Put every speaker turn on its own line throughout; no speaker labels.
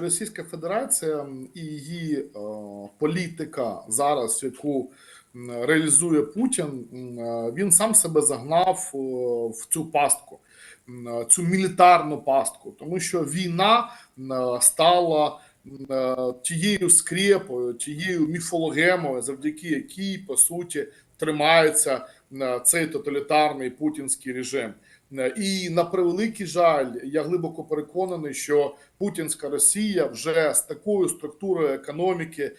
Російська Федерація і її е, політика зараз, яку реалізує Путін, е, він сам себе загнав е, в цю пастку, цю мілітарну пастку, тому що війна стала тією скрепою, тією міфологемою, завдяки якій по суті тримається цей тоталітарний путінський режим. Е, І на превеликий жаль, я глибоко переконаний, що путінська Росія вже з такою структурою економіки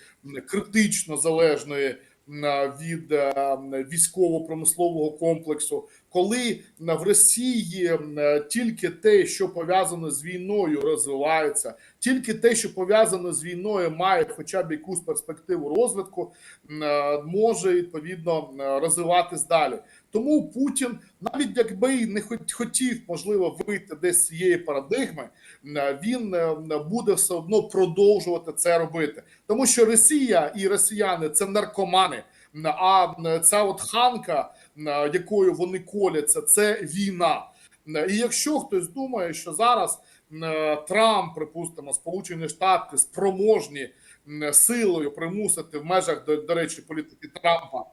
критично залежної від е, військово-промислового комплексу, коли в Росії тільки те, що пов'язано з війною, розвивається, тільки те, що пов'язано з війною, має хоча б якусь перспективу розвитку, е, може відповідно розвиватись далі. Тому Путін, навіть якби й не хот- хотів, можливо, вийти десь з цієї парадигми, він е, буде все одно продовжувати це робити, тому що Росія і росіяни це наркомани. А ця от ханка, якою вони коляться, це війна. І якщо хтось думає, що зараз Трамп, припустимо, Сполучені Штати спроможні силою примусити в межах до, до речі політики Трампа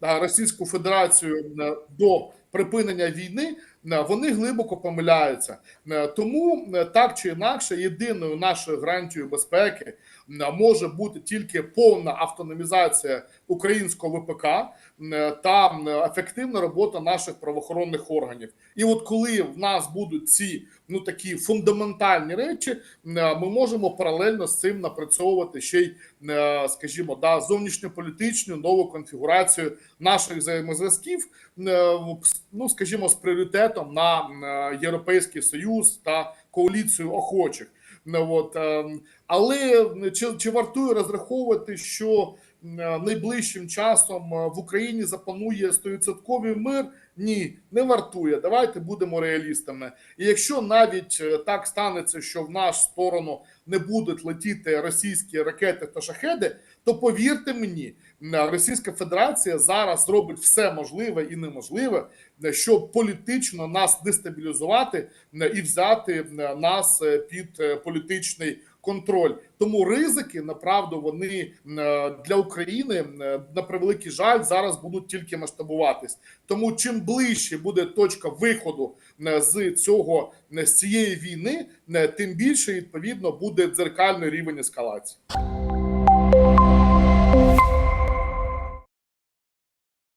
та Російську Федерацію е, до припинення війни, е, вони глибоко помиляються. Е, Тому е, так чи інакше, єдиною нашою гарантією безпеки може бути тільки повна автономізація українського ВПК та ефективна робота наших правоохоронних органів. І от коли в нас будуть ці ну такі фундаментальні речі, ми можемо паралельно з цим напрацьовувати ще й, скажімо, да зовнішньополітичну нову конфігурацію наших взаємозв'язків, ну скажімо, з пріоритетом на е, Європейський Союз та коаліцію охочих. Ну, от, е, але чи, чи вартує розраховувати, що найближчим часом е, в Україні запанує 100% мир? Ні, не вартує. Давайте будемо реалістами. І якщо навіть е, так станеться, що в нашу сторону не будуть летіти російські ракети та шахеди, то повірте мені, Російська Федерація зараз робить все можливе і неможливе, е, щоб політично нас дестабілізувати е, і взяти е, нас е, під е, політичний контроль. Тому ризики направду вони е, для України е, на превеликий жаль зараз будуть тільки масштабуватись. Тому чим ближче буде точка виходу е, з цього з цієї війни, тим більше відповідно буде дзеркальний рівень ескалації.